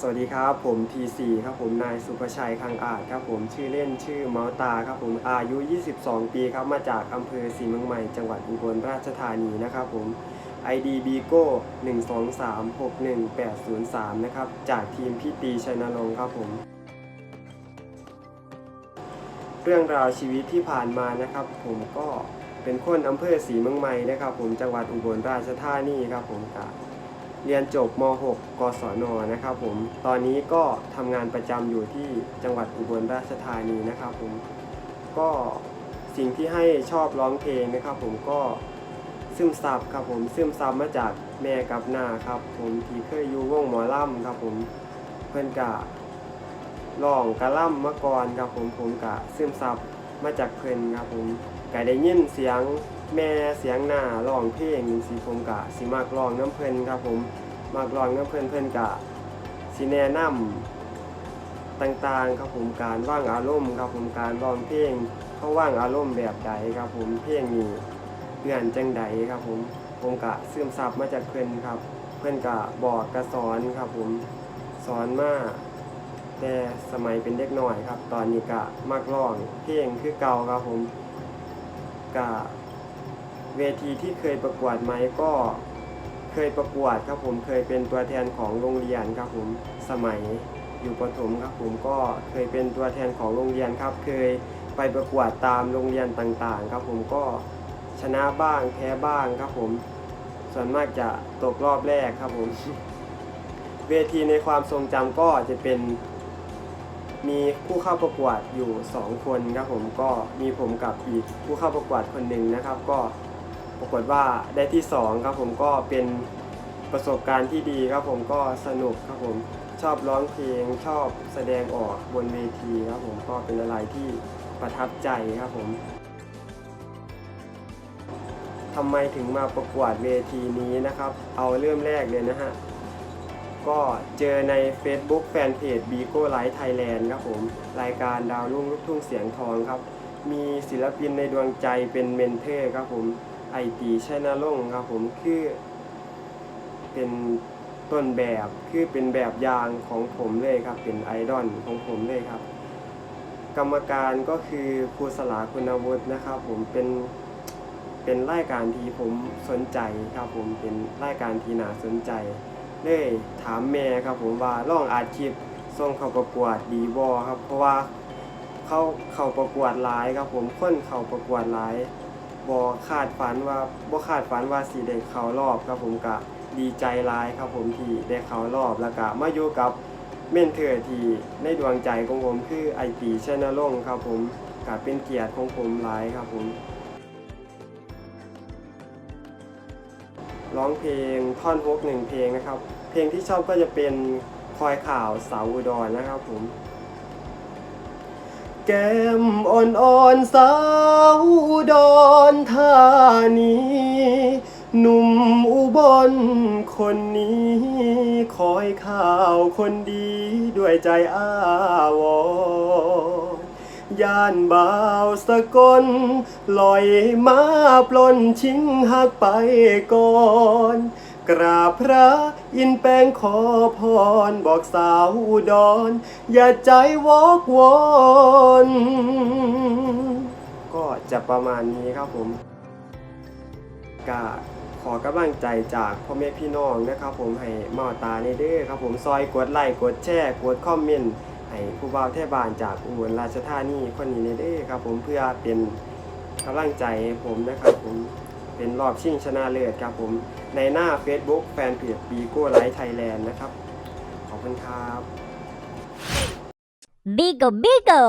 สวัสดีครับผม T4 ครับผมนายสุภชัยคังอาจครับผมชื่อเล่นชื่อเมาตาครับผมอายุ 22 ปีครับมาจากอำเภอศรีเมืองใหม่จังหวัดอุบลราชธานีนะครับผม ID b i g o 1236180นะครับจากทีมพี่ตีชัยนรงค์ครับผม เรื่องราวชีวิตที่ผ่านมานะครับผมก็เป็นคนอำเภอศรีเมืองใหม่นะครับผมจังหวัดอุบลราชธานีครับผมกะ เรียนจบม .6 กศนนะครับผมตอนนี้ก็ทำงานประจำอยู่ที่จังหวัดอุบลราชธานีนะครับผมก็สิ่งที่ให้ชอบร้องเพลงนะครับผมก็ซึมซับครับผมซึมซับมาจากแม่กับน้าครับ ผมที่เคยอยู่วงหมอลำครับผมเพื่อนกะร้องกะล่ำมาก่อนครับผมผมกะซึมซับมาจากเพิ่อนครับผมกะได้ยินเสียง แม่เสียงหน้าร้องเพลงจังซี่ผมกะสิมักร้องน้ำเพลินครับผมมักร้องน้ำเพลินเพลินกะสิแนะนำต่างๆครับผมการว่างอารมณ์ครับผมการร้องเพลงเขาว่างอารมณ์แบบใดครับผมเพลงนี้เพื่อนจังใดครับผมผมกะซึมซับมาจากเพิ่นครับ เพิ่นกะบอกกระสอนครับผมสอนมาแต่สมัยเป็นเด็กหน่อยครับ ตอนนี้ก็มักร้องเพลงคือเก่าครับผมก็ เวทีที่เคยประกวดไหมก็เคยประกวดครับผมเคยเป็นตัวแทนของโรงเรียนครับผมสมัยอยู่ประถมครับผมก็เคยเป็นตัวแทนของโรงเรียนครับ เคยไปประกวดตามโรงเรียนต่างๆ ครับผมก็ชนะบ้างแพ้บ้างครับผม ส่วนมากจะตกรอบแรกครับผมเวทีในความทรงจำก็จะเป็นมีผู้เข้าประกวดอยู่ 2 คนครับผมก็มีผมกับอีกผู้เข้าประกวดคนหนึ่งนะครับ ก็ ปรากฏว่าได้ที่ 2 ครับผมก็เป็นประสบการณ์ที่ดีครับผมก็สนุกครับผมชอบร้องเพลงชอบแสดงออกบนเวทีครับผมก็เป็นอะไรที่ประทับใจครับผมทำไมถึงมาประกวดเวทีนี้นะครับ เอาเริ่มแรกเลยนะฮะ ก็เจอใน Facebook แฟนเพจ b i g o Live Thailand ครับผม รายการดาวรุ่งลูกทุ่งเสียงทองครับ มีศิลปินในดวงใจเป็นเมนเทอร์ครับผม ไอตีชัยนาลงค์ครับผมคือเป็นต้นแบบคือเป็นแบบอย่างของผมเลยครับ เป็นไอดอลของผมเลยครับ กรรมการก็คือครูสลาคุณวุฒินะครับผมเป็นเป็นรายการที่ผมสนใจครับผมเป็นรายการที่น่าสนใจ เลยถามแม่ครับผมว่าลองอาชีพส่งเข้าประกวดดีบอครับ เพราะว่าเขาเข้าประกวดหลายครับผมคนเข้าประกวดหลาย บอคาดฝันว่าบ่คาดฝันว่าสิได้เขารอบครับผมกะดีใจหลายครับผมที่ได้เขารอบแล้วก็มาอยู่กับเมนเทอร์ที่ในดวงใจของผมคือไอตีชนลงค์ครับผมกะเป็นเกียรติของผมหลายครับผมร้องเพลงท่อนฮกหนึ่งเพลงนะครับ เพลงที่ชอบก็จะเป็นคอยข่าวสาวอุดรนะครับผมแก้มอ่อนๆสาวอุ นีหนุ่มอุบลคนนี้ คอยข่าวคนดีด้วยใจอ้าวรย่านบ่าวสะกลลอยมาปล้นชิงหักไปก่อน กราบพระอินแปงขอพรบอกสาวอุดรอย่าใจวอกวอน ก็จะประมาณนี้ครับผม กะขอกำลังใจจากพ่อแม่พี่น้องนะครับผมให้มาตาในเด้อครับผมซอยกดไลค์กดแชร์กดคอมเมนต์ให้ผู้บ่าวแท่บานจากอุบลราชธานีคนนี้ในเด้อครับผมเพื่อเป็นกำลังใจผมนะครับผมเป็นรอบชิงชนะเลิศครับผมในหน้า Facebook แฟนเพจบีโก้ไลท์ไทยแลนด์นะครับ ขอบคุณครับ Bigo Bigo